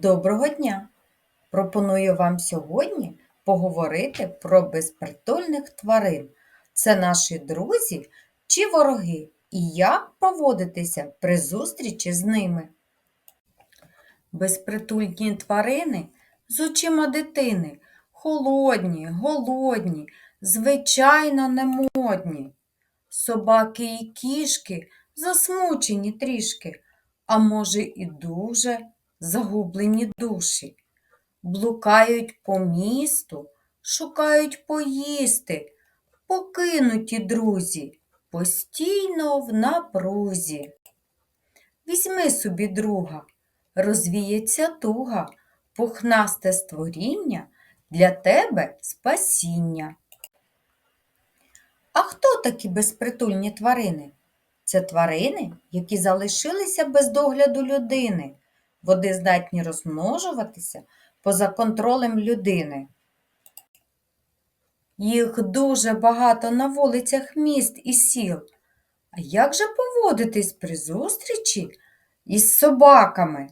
Доброго дня! Пропоную вам сьогодні поговорити про безпритульних тварин. Це наші друзі чи вороги, і як поводитися при зустрічі з ними. Безпритульні тварини з очима дитини, холодні, голодні, звичайно немодні. Собаки і кішки засмучені трішки, а може і дуже загублені душі. Блукають по місту, шукають поїсти, покинуті друзі, постійно в напрузі. Візьми собі друга, розвіється туга, пухнасте створіння для тебе спасіння. А хто такі безпритульні тварини? Це тварини, які залишилися без догляду людини. Вони здатні розмножуватися поза контролем людини. Їх дуже багато на вулицях міст і сіл. А як же поводитись при зустрічі із собаками?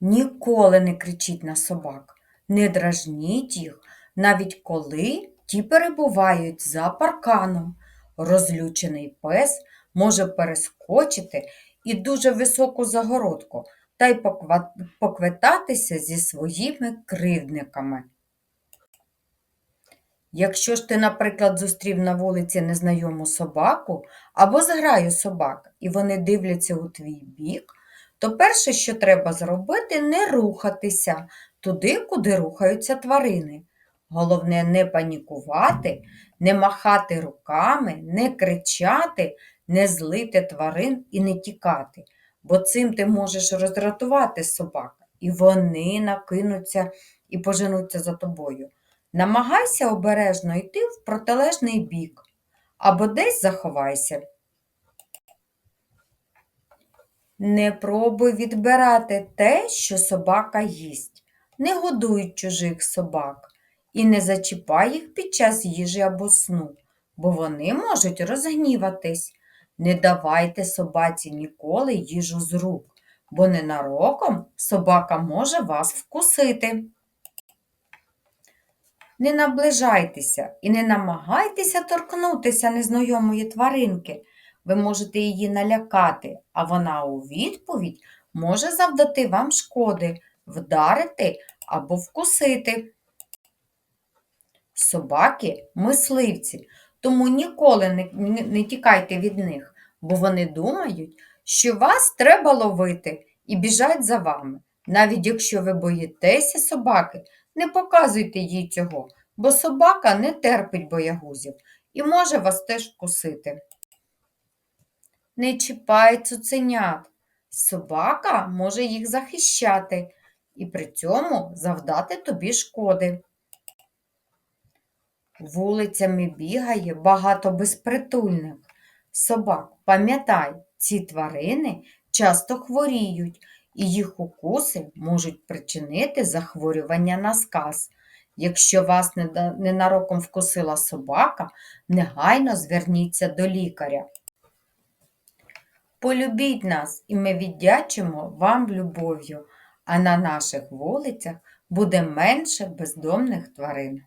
Ніколи не кричіть на собак, не дражніть їх, навіть коли ті перебувають за парканом. Розлючений пес може перескочити і дуже високу загородку та й поквитатися зі своїми кривдниками. Якщо ж ти, наприклад, зустрів на вулиці незнайому собаку або зграю собак, і вони дивляться у твій бік, то перше, що треба зробити, не рухатися туди, куди рухаються тварини. Головне не панікувати, не махати руками, не кричати, не злити тварин і не тікати, бо цим ти можеш роздратувати собак, і вони накинуться і поженуться за тобою. Намагайся обережно йти в протилежний бік або десь заховайся. Не пробуй відбирати те, що собака їсть. Не годуй чужих собак і не зачіпай їх під час їжі або сну, бо вони можуть розгніватись. Не давайте собаці ніколи їжу з рук, бо ненароком собака може вас вкусити. Не наближайтеся і не намагайтеся торкнутися незнайомої тваринки. Ви можете її налякати, а вона у відповідь може завдати вам шкоди, вдарити або вкусити. Собаки мисливці, тому ніколи не, не, тікайте від них, бо вони думають, що вас треба ловити і біжать за вами. Навіть якщо ви боїтеся собаки, не показуйте їй цього, бо собака не терпить боягузів і може вас теж вкусити. Не чіпай цуценят. Собака може їх захищати і при цьому завдати тобі шкоди. Вулицями бігає багато безпритульних собак. Пам'ятай, ці тварини часто хворіють, і їх укуси можуть причинити захворювання на сказ. Якщо вас ненароком вкусила собака, негайно зверніться до лікаря. Полюбіть нас, і ми віддячимо вам любов'ю, а на наших вулицях буде менше бездомних тварин.